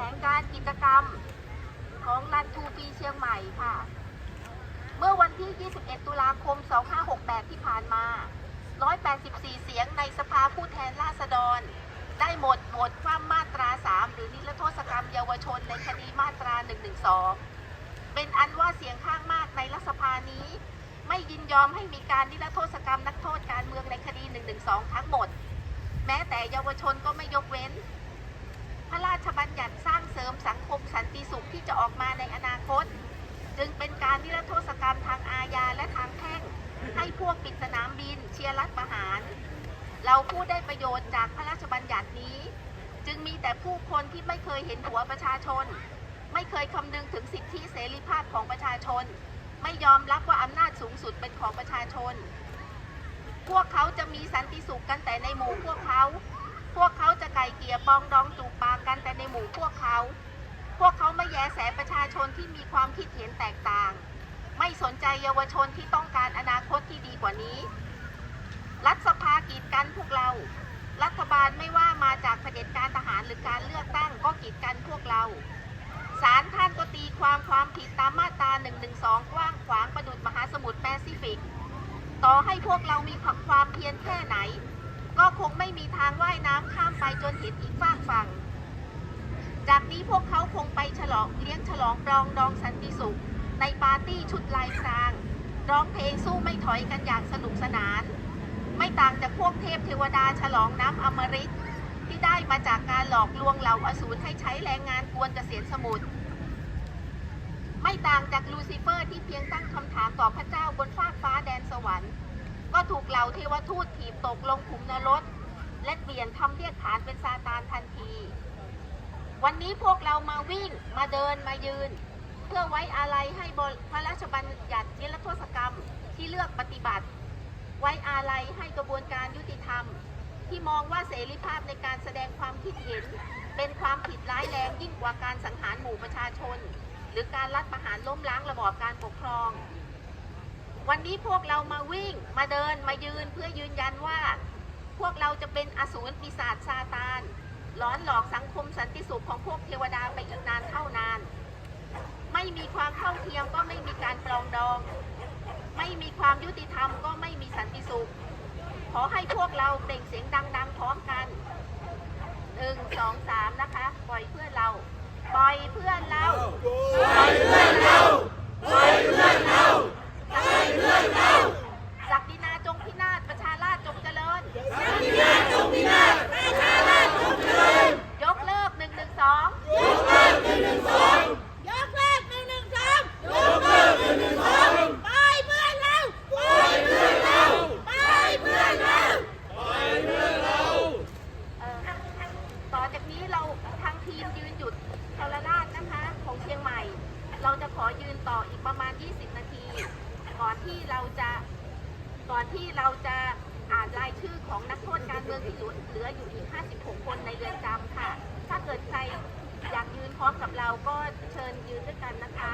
ลงการกิจกรรมของรันทูปีเชียงใหม่ค่ะ เมื่อวันที่ 21 ตุลาคม 2568 ที่ผ่านมา 184 เสียงในสภาผู้แทนราษฎร ได้หมดหวตคว่ำมาตรา 3 หรือนิรโทษกรรมเยาวชนในคดีมาตรา 112 เป็นอันว่าเสียงข้างมากในรัฐสภานี้ ไม่ยินยอมให้มีการนิรโทษกรรมนักโทษการเมืองในคดี 112 ทั้งหมด แม้แต่เยาวชนก็ไม่ยกเว้น ระราชบัญญัติสร้างเสริมสังคมสันติสุขที่จะออกมาในอนาคต จึงเป็นการนิรโทษกรรมทางอาญาและทางแพ่ง ให้พวกปิดสนามบิน เชียร์รัฐประหาร เราผู้ได้ประโยชน์จากพระราชบัญญัตินี้ จึงมีแต่ผู้คนที่ไม่เคยเห็นหัวประชาชน ไม่เคยคำนึงถึงสิทธิเสรีภาพของประชาชน ไม่ยอมรับว่าอำนาจสูงสุดเป็นของประชาชน พวกเขาจะมีสันติสุขกันแต่ในหมู่พวกเขา พวกเขาจะไก่เกลี่ยปองดองจูบปากกันแต่ในหมู่พวกเขา พวกเขาไม่แยแสประชาชนที่มีความคิดเห็นแตกต่าง ไม่สนใจเยาวชนที่ต้องการอนาคตที่ดีกว่านี้ รัฐสภากีดกันพวกเรา รัฐบาลไม่ว่ามาจากเผด็จการทหารหรือการเลือกตั้งก็กีดกันพวกเราศาลท่านก็ตีความความผิดตามมาตรา 112 กว้างขวางประดุดมหาสมุทรแปซิฟิก ต่อให้พวกเรามีความเพียรแค่ไหน ก็คงไม่มีทางว่ายน้ำข้ามไปจนเห็นอีกฝากฝั่ง จากนี้พวกเขาคงไปฉลองเลี้ยงฉลองปรองดองสันติสุข ในปาร์ตี้ชุดลายพรางร้องเพลงสู้ไม่ถอยกันอย่างสนุกสนาน ไม่ต่างจากพวกเทพเทวดาฉลองน้ำอมฤตที่ได้มาจากการหลอกลวงเหล่าอสูรให้ใช้แรงงานกวนเกษียณสมุทรไม่ต่างจากลูซิเฟอร์ที่เพียงตั้งคำถามต่อพระเจ้าบนฟากฟ้าแดนสวรรค์็ถูกเหล่าเทวทูตถีบตกลงขุมนรกและเปลี่ยนคำเรียกขานเป็นซาตานทันที วันนี้พวกเรามาวิ่งมาเดินมายืน เพื่อไว้อาลัยให้บพระราชบัญญัตินิรโทษกรรมที่เลือกปฏิบัติ ไว้อาลัยให้กระบวนการยุติธรรม ที่มองว่าเสรีภาพในการแสดงความคิดเห็น เป็นความผิดร้ายแรงยิ่งกว่าการสังหารหมู่ประชาชน หรือการรัฐประหารล้มล้างระบอบการปกครอง วันนี้พวกเรามาวิ่งมาเดินมายืนเพื่อยืนยันว่า พวกเราจะเป็นอสูรปีศาจซาตานหลอนหลอกสังคมสันติสุขของพวกเทวดาไปอีกนานเท่านาน ไม่มีความเท่าเทียมก็ไม่มีการปรองดอง ไม่มีความยุติธรรมก็ไม่มีสันติสุข ขอให้พวกเราเปล่งเสียงดังๆพร้อมกันหนึ่งสองสามนะคะ ปล่อยเพื่อนเรา ปล่อยเพื่อนเราศักดินาจงพินาศประชาราชจงเจริญ ศักดินาจงพินาศประชาราชจงเจริญ ยกเลิกหนึ่งหนึ่งสอง ยกเลิกหนึ่งหนึ่งสองยกเลิกหนึ่งหนึ่งสองยกเลิกหนึ่งหนึ่งสองไปเพื่อนเราไปเพื่อนเราไปเพื่อนเรา เอ่อต่อจากนี้เราทางทีมยืนหยุดทรราชนะคะ ของเชียงใหม่ เราจะขอยืน ต่ออีกประมาณ 20 นาที ก่อนที่เราจะก่อนที่เราจะอ่านรายชื่อของนักโทษการเมืองที่เหลืออยู่อีก 56 คนในเรือนจำค่ะ ถ้าเกิดใครอยากยืนพร้อมกับเราก็เชิญยืนด้วยกันนะคะ